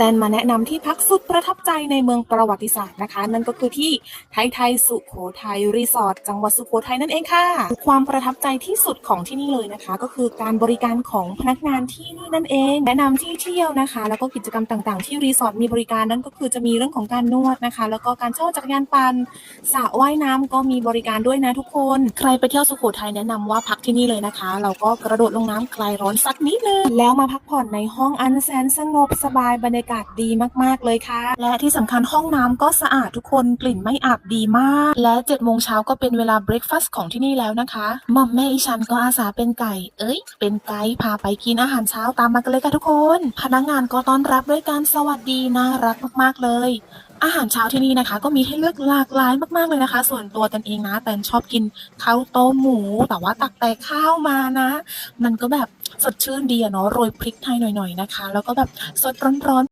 แตนมาแนะนำที่พักสุดประทับใจในเมืองประวัติศาสตร์นะคะ นั่นก็คือที่ไทยไทยสุโขทัยรีสอร์ทจังหวัดสุโขทัยนั่นเองค่ะ ความประทับใจที่สุดของที่นี่เลยนะคะ ก็คือการบริการของพนักงานที่นี่นั่นเอง แนะนำที่เที่ยวนะคะ แล้วก็กิจกรรมต่างๆ ที่รีสอร์ทมีบริการนั่นก็คือจะมีเรื่องของการนวดนะคะ แล้วก็การเช่าจักรยานปั่นสระว่ายน้ำก็มีบริการด้วยนะทุกคน ใครไปเที่ยวสุโขทัยแนะนำว่าพักที่นี่เลยนะคะ เราก็กระโดดลงน้ำคลายร้อนสักนิดนึงแล้วมาพักผ่อนในห้องอันแสนสงบสบายบรรยากาศดีมากๆเลยค่ะ และที่สำคัญห้องน้ำก็สะอาดทุกคนกลิ่นไม่อับดีมาก และ7จ็ดโมงเช้าก็เป็นเวลาเบรคฟาสต์ของที่นี่แล้วนะคะม่อมแม่อีฉันก็อาสาเป็นไก่ เอ้ย เป็นไกด์พาไปกินอาหารเช้าตามมากันเลยค่ะทุกคน พนักงานก็ต้อนรับด้วยการสวัสดีน่ารักมากๆเลยอาหารเช้าที่นี่นะคะ ก็มีให้เลือกหลากหลายมากๆเลยนะคะ ส่วนตัวตันเองนะแตนชอบกินข้าวต้มหมู แต่ว่าตักแต่ข้าวมานะ มันก็แบบสดชื่นดีอะเนาะโรยพริกไทยหน่อยๆนะคะ แล้วก็แบบสดร้อนๆ